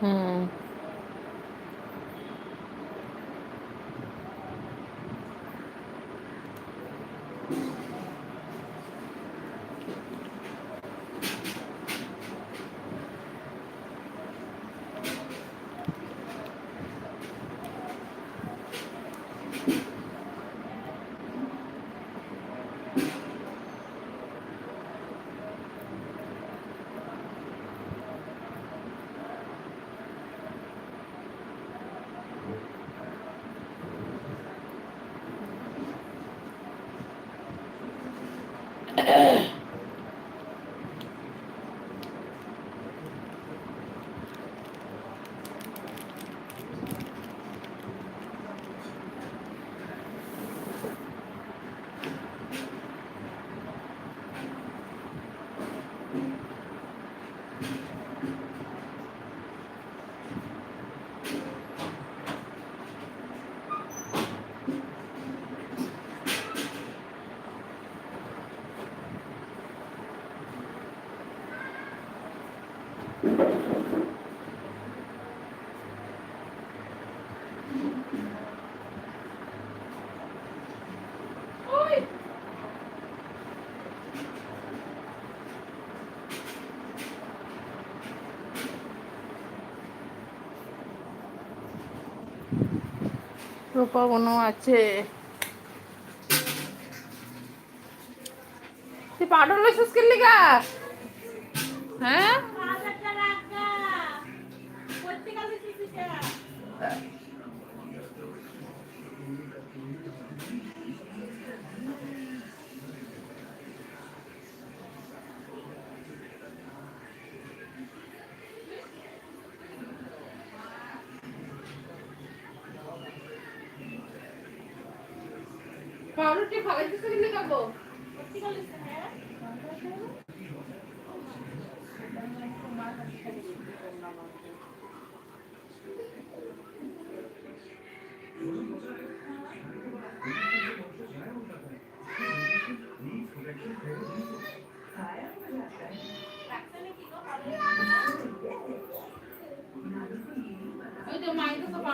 嗯。রূপা বনু আছে। তুই পাউডার লইছিস কি লিগা হ্যাঁ? পাউডারটি ফালাইছিস কি লিগা গো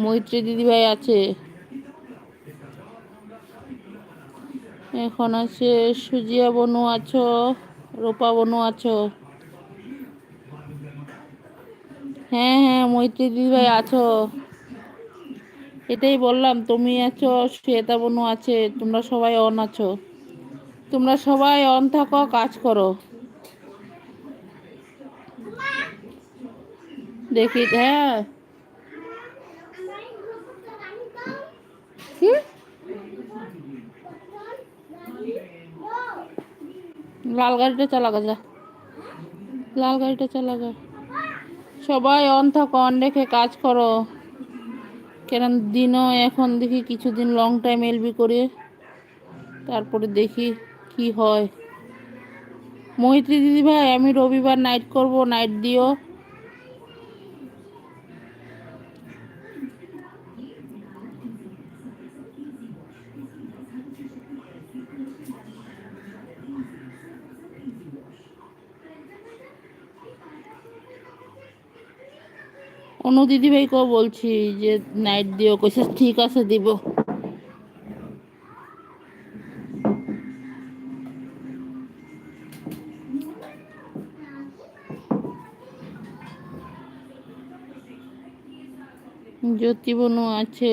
মৈত্রী দিদিভাই আছে। এখন আছে সুজিয়া বনু আছো, রূপা বনু আছো। হ্যাঁ হ্যাঁ মৈত্রী দিদিভাই আছো। এটাই বললাম, তুমি আছো, শ্বেতা বনু আছে, তোমরা সবাই অন আছো। তোমরা সবাই অন থাকো, কাজ করো। দেখি হ্যাঁ। কি লাল গাড়িটা চালা যা। লাল গাড়িটা চালা সবাই অন থাকো, অন রেখে কাজ করো। কেন দিনও এখন দেখি কিছুদিন লং টাইম এলবি করে। তারপরে দেখি কি হয়। মৈত্রী দিদি ভাই, আমি রবিবার নাইট করব নাইট দিও। অনু দিদিভাইকেও বলছি যে নাইট দিও কইছে ঠিক আছে দিব। জ্যোতি বনু আছে।